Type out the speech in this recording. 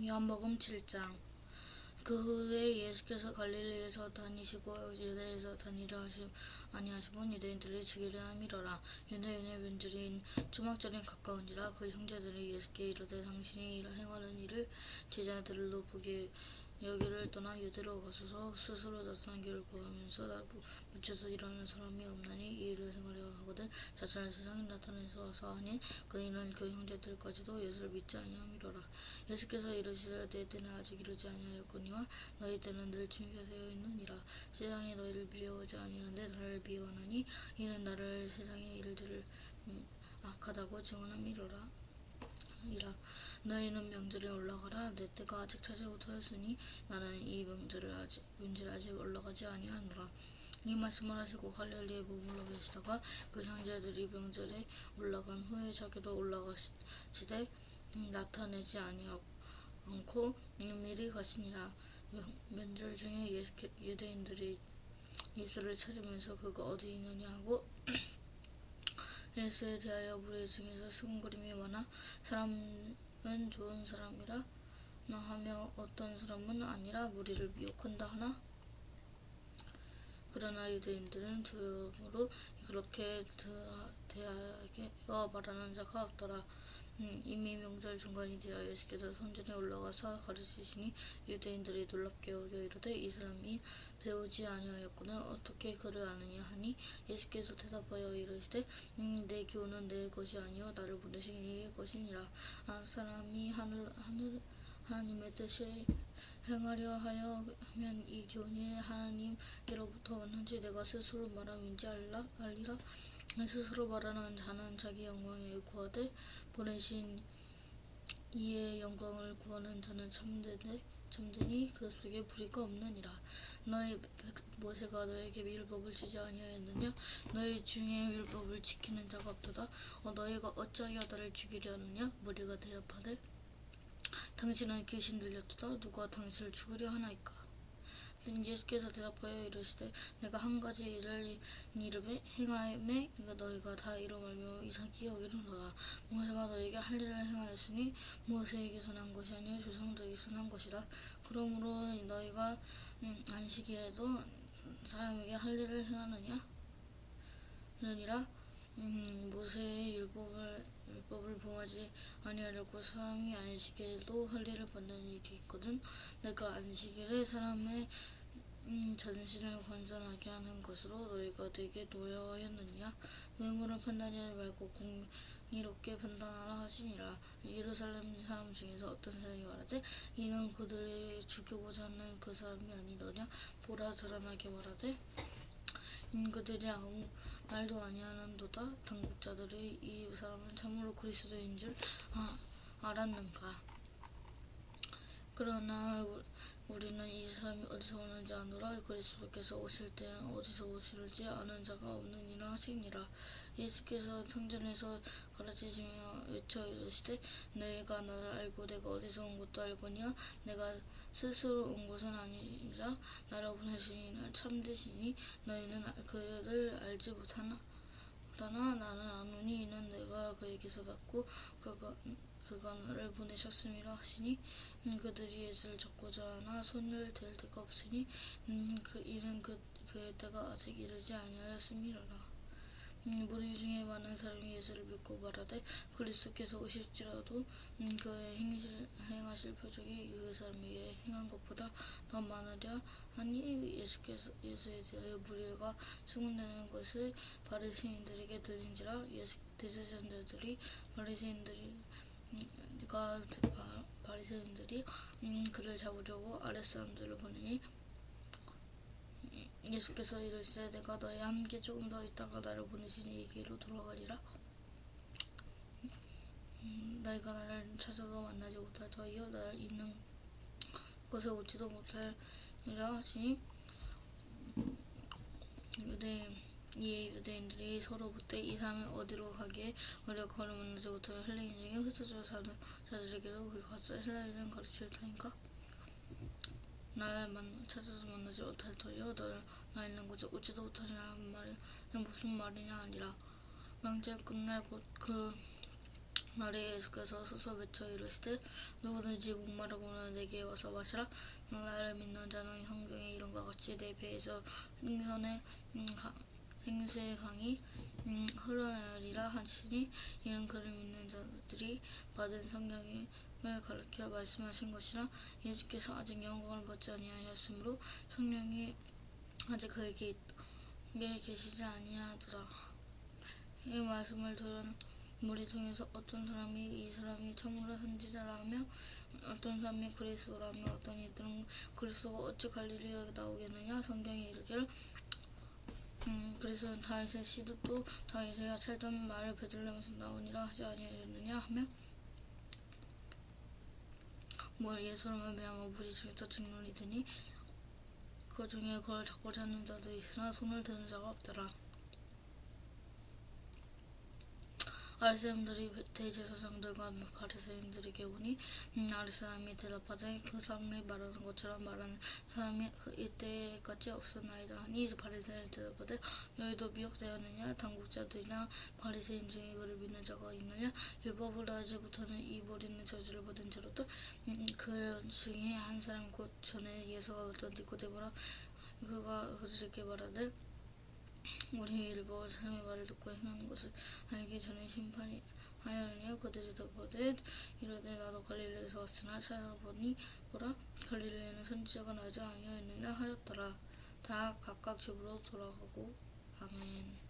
요한복음 7장. 그 후에 예수께서 갈릴리에서 다니시고 유다에서 다니려 하시 아니하시면 유대인들이 죽이려 함이로라. 유대인의 명절인 초막절이 가까운지라 그 형제들이 예수께 이르되 당신이 행하는 일을 제자들로 보게 여기를 떠나 유대로 가소서 스스로 나타난 길을 구하면서 나 묻혀서 일하는 사람이 없나니 이 일을 행하려 하거든. 자신을 세상에 나타내서 와서 하니 그이는 그 형제들까지도 예수를 믿지 아니함이로라. 예수께서 이르시되 내 때는 아직 이르지 아니하였거니와 너희 때는 늘 준비되어 있느니라. 세상이 너희를 미워하지 아니하는데 나를 미워하나니 이는 나를 세상의 일들을 음, 악하다고 증언함이로라 이라 너희는 명절에 올라가라. 내 때가 아직 찾아오었으니 나는 이 명절을 아직 명절에 아직 올라가지 아니하노라. 이 말씀을 하시고 갈릴리에 머물러 계시다가 그 형제들이 명절에 올라간 후에 자기도 올라가시되 음, 나타내지 아니하고 미리 가시니라. 명- 명절 중에 예- 유대인들이 예수를 찾으면서 그가 어디 있느냐 하고 예수에 대하여 무리 중에서 수군거림이 많아 사람은 좋은 사람이라 나 하며 어떤 사람은 아니라 무리를 미혹한다 하나? 그러나 유대인들은 두려움으로 그렇게 대하여 말하는 자가 없더라. 음, 이미 명절 중간이 되어 예수께서 성전에 올라가서 가르치시니 유대인들이 놀랍게 여겨 이르되 이 사람이 배우지 아니하였거늘 어떻게 그를 아느냐 하니 예수께서 대답하여 이르시되 음, 내 교훈은 내 것이 아니요 나를 보내신 이의 것이니라. 한 사람이 하늘 하늘 하나님의 뜻을 행하려 하여 하면 이 교훈이 하나님께로부터 왔는지 내가 스스로 말함인지 알라 알리라 스스로 말하는 자는 자기 영광에 구하되 보내신 이의 영광을 구하는 자는 참되되 참되니 그 속에 불의가 없느니라. 너희 백- 모세가 너에게 율법을 주지 아니하였느냐? 너희 중에 율법을 지키는 자가 없도다. 어, 너희가 어찌하여 나를 죽이려 하느냐? 무리가 대답하되 당신은 귀신 들렸도다. 누가 당신을 죽으려 하나이까 예수께서 대답하여 이르시되 내가 한 가지 일을 이름에 행하임에 너희가 다 이로 말며 이상히 여기는도다 모세가 너에게 할 일을 행하였으니 모세에게서 난 것이 아니요 조상들에게서 난 것이라. 그러므로 너희가 음, 안식일에도 사람에게 할 일을 행하느냐 느니라. 음, 모세의 율법을 율법을 범하지 아니하려고 사람이 안식일에도 할 일을 받는 일이 있거든. 내가 안식일에 사람의 음, 전신을 건전하게 하는 것으로 너희가 되게 노여하였느냐? 의무를 판단하지 말고 공의롭게 판단하라 하시니라. 예루살렘 사람 중에서 어떤 사람이 말하되 이는 그들을 죽이고자 하는 그 사람이 아니더냐? 보라 드러나게 말하되 음, 그들이 아무 말도 아니하는도다. 당국자들이 이 사람은 참으로 그리스도인 줄 아, 알았는가 그러나 우- 우리는 이 사람이 어디서 오는지 아노라. 그리스도께서 오실 때 어디서 오실지 아는 자가 없느니라 하시니라. 예수께서 성전에서 가르치시며 외쳐 이르시되 너희가 나를 알고 내가 어디서 온 것도 알거니와 내가 스스로 온 것은 아니라 나를 보내신 이는 참되시니 너희는 아- 그를 알지 못하나? 못하나? 나는 아노니 이는 내가 그에게서 났고 그가 나를 보내셨음이라 하시니 음, 그들이 예수를 잡고자 하나 손을 댈 데가 없으니 음, 그 이는 그 그의 때가 아직 이르지 아니하였음이로라. 음, 무리 중에 많은 사람이 예수를 믿고 말하되 그리스도께서 오실지라도 음, 그의 행실, 행하실 표적이 그 사람에게 행한 것보다 더 많으랴 하니 예수께서 예수에 대하여 무리가 수군대는 것을 바리새인들에게 들린지라 예수 대제사장들이 바리새인들이 음, 가 바- 바리새인들이 음, 그를 잡으려고 아랫사람들을 보내니 음, 예수께서 이르시되 내가 너희 함께 조금 더 있다가 나를 보내신 이에게로 돌아가리라. 음, 너희가 나를 찾아도 만나지 못할 터이요 나를 있는 곳에 오지도 못하리라 하시니 유대인 이에 유대인들이 서로 묻되 이 사람이 어디로 가기에 우리가 못하여 헬라인 중에 흩어져 사는 자들에게도 그가 가서 헬라인을 가르칠 터인가? 나를 만, 찾아서 만나지 못할 터이요. 너를 나 있는 곳에 오지도 못하냐는 말이 무슨 말이냐 아니라. 명절 끝날 곧그 날에 예수께서 서서 외쳐 이르시되 누구든지 목마르거나 내게 와서 마시라. 나를 믿는 자는 성경의 이름과 같이 내 배에서 생선의 음, 가- 생수의 강이 음, 흘러나리라 하시니 이는 그를 믿는 자들이 받은 성경을 가르쳐 말씀하신 것이라 예수께서 아직 영광을 받지 아니하였으므로 성령이 아직 그에게 있- 계시지 아니하더라. 이 말씀을 들은 무리 중에서 어떤 사람이 이 사람이 참으로 선지자라 하며 어떤 사람이 그리스도라 하며 어떤 이들은 그리스도가 어찌 갈릴리에 나오겠느냐? 성경에 이르기를 음, 그리스도는 다윗의 씨도 또 다윗의 살던 말을 베들레헴에서 나오니라 하지 아니하였느냐 하며 뭘 예수로 말미암아 무리 중에서 증론이 드니 그 중에 그걸 잡고자 하는 자들이 있으나 손을 드는 자가 없더라 아리사람들이 대제사장들과 바리새인들에게 오니 음, 아리사람이 대답하되 그 사람이 말하는 것처럼 말하는 사람이 그 이때까지 없었나이다 하니 바리새인이 대답하되 너희도 미혹되었느냐? 당국자들이나 바리새인 중에 그를 믿는 자가 있느냐? 율법을 아직부터는 이 버리는 저주를 받은 자로도 음, 그 중에 한 사람 곧 전에 예수가 왔던 니코데모라 그가 그들에게 말하되 우리 율법을 사람의 말을 듣고 행하는 것을 알기 전에 심판이 하여느냐? 그들이 답하되 이르되 나도 갈릴리에서 왔으나 찾아보니 보라 갈릴리에는 선지자가 나지 아니하였느냐? 하였더라. 다 각각 집으로 돌아가고. 아멘